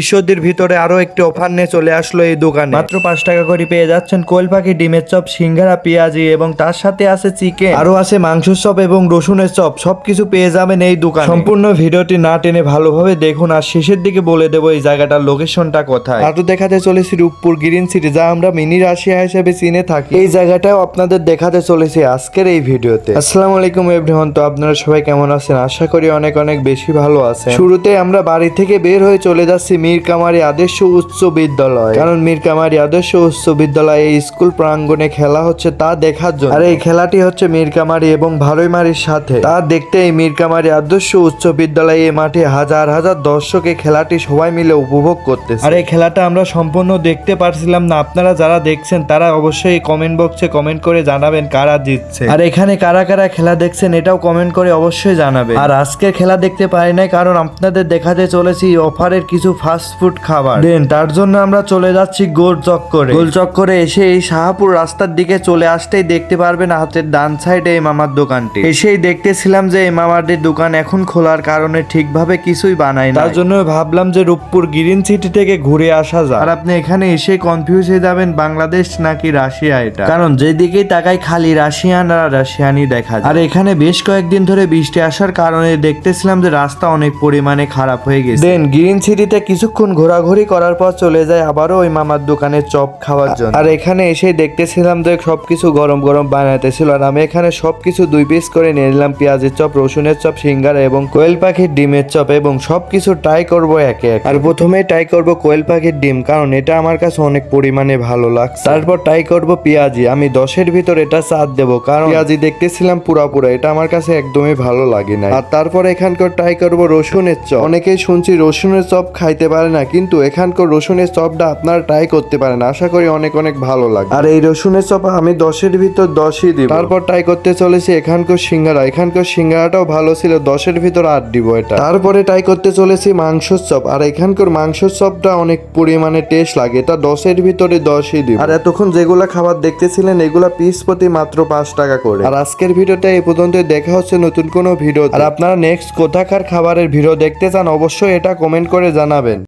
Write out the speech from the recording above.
ঈশ্বরদের ভিতরে আরও একটি অফার নিয়ে চলে আসলো এই দোকানে। মাত্র পাঁচ টাকা করে পেয়ে যাচ্ছেন কোয়েল পাখি ডিমের চপ সিঙ্গারা পেঁয়াজি এবং তার সাথে আছে চিকেন। আরও আছে মাংসের চপ এবং রসুনের চপ সবকিছু পেয়ে যাবেন এই দোকানে। সম্পূর্ণ ভিডিওটি না টেনে ভালোভাবে দেখুন আর শেষের দিকে বলে দেবো এই জায়গাটার লোকেশনটা কোথায়। আরও দেখাতে চলেছি রূপপুর গ্রিন সিটি যা আমরা মিনি রাশিয়া হিসেবে চিনে থাকি। এই জায়গাটাও আপনাদের দেখাতে চলেছি আজকের এই ভিডিওতে। আসসালামু আলাইকুম এভরিওয়ান তো আপনারা সবাই কেমন আছেন? আশা করি অনেক অনেক বেশি ভালো আছেন। শুরুতে আমরা বাড়ি থেকে বের হয়ে চলে যাচ্ছি মীর কামারি আদর্শ উচ্চ বিদ্যালয়। কারণ মীর কামারি আদর্শ উচ্চ বিদ্যালয়ে স্কুল প্রাঙ্গণে খেলা হচ্ছে তা দেখার জন্য। আর এই খেলাটি হচ্ছে মীর কামারি এবং ভারইমারির সাথে। তা দেখতে এই মীর কামারি আদর্শ উচ্চ বিদ্যালয়ে এই মাঠে হাজার হাজার দর্শক এই খেলাটি সবাই মিলে উপভোগ করতেছে। আর এই খেলাটা আমরা সম্পূর্ণ দেখতে পারছিলাম না। আপনারা যারা দেখছেন তারা অবশ্যই কমেন্ট বক্সে কমেন্ট করে জানাবেন কারা জিতছে। আর এখানে কারা কারা খেলা দেখছেন এটাও কমেন্ট করে অবশ্যই জানাবেন। আর আজকের খেলা দেখতে পারি নাই কারণ আপনাদের দেখাতে চলেছি অফারের কিছু ফাস্ট ফুড খাবার। দেন তার জন্য আমরা চলে যাচ্ছি গোল চক্করে। গোল চক্করে এসে এই শাহপুর রাস্তার দিকে চলে আসতেই দেখতে পারবেন হাতের ডান সাইডে এই মামার দোকানটি। এসেই দেখতেছিলাম যে এই মামাদের দোকান এখন খোলার কারণে ঠিকভাবে কিছুই বানায় না তার জন্য ভাবলাম যে রূপপুর গ্রিন সিটি থেকে ঘুরে আসা যায় আর আপনি এখানে এসে কনফিউজ হয়ে যাবেন বাংলাদেশ নাকি রাশিয়া এটা। কারণ যেদিকেই তাকাই খালি রাশিয়ান আর রাশিয়ানি দেখা যায়। আর এখানে বেশ কয়েকদিন ধরে বৃষ্টি আসার কারণে দেখতেছিলাম যে রাস্তা অনেক পরিমাণে খারাপ হয়ে গেছে। দেন গ্রিন সিটিতে কিছুক্ষণ ঘোরাঘুরি করার পর চলে যায় আবারও ওই মামার দোকানে চপ খাওয়ার জন্য। আর এখানে এসে দেখতেছিলাম যে সব কিছু গরম গরম বানাইতেছিল আর আমি এখানে সব কিছু দুই পিস করে নিয়ে নিলাম পেঁয়াজের চপ রসুনের চপ সিঙ্গারা এবং কোয়েল পাখির ডিমের চপ এবং সব কিছু ট্রাই করব একে এক। আর প্রথমে ট্রাই করব কোয়েল পাখির ডিম কারণ এটা আমার কাছে অনেক পরিমাণে ভালো লাগছে। তারপর ট্রাই করব পেঁয়াজি। আমি দশের ভিতর এটা চাঁদ দেবো কারণ পেঁয়াজি দেখতেছিলাম পুরা পুরা এটা আমার কাছে একদমই ভালো লাগে না আর তারপর এখানকার ট্রাই করব রসুনের চপ। অনেকেই শুনছি রসুনের চপ খাইতে পারে না কিন্তু এখানকার রসুনের চপটা আপনারা ট্রাই করতে পারেন। আশা করি অনেক অনেক ভালো লাগে আর এই রসুনের চপ আমি দশের ভিতর দশই দিব। তারপর ট্রাই করতে চলেছি এখানকার সিঙ্গারা। এখানকার সিঙ্গারাটাও ভালো ছিল দশের ভিতর আট দিব এটা। তারপরে ট্রাই করতে চলেছি মাংসর চপ। আর এখানকার মাংসর চপটা অনেক পরিমাণে টেস্ট লাগে। এটা দশের ভিতরে দশই দিব। আর এতক্ষণ যেগুলা খাবার দেখতেছিলেন এগুলা পিস প্রতি মাত্র পাঁচ টাকা করে। আর আজকের ভিডিওটা এই পর্যন্ত দেখা হচ্ছে নতুন কোনো ভিডিও আর আপনারা নেক্সট কোথাকার খাবারের ভিডিও দেখতে চান অবশ্যই এটা কমেন্ট করে জানাবেন।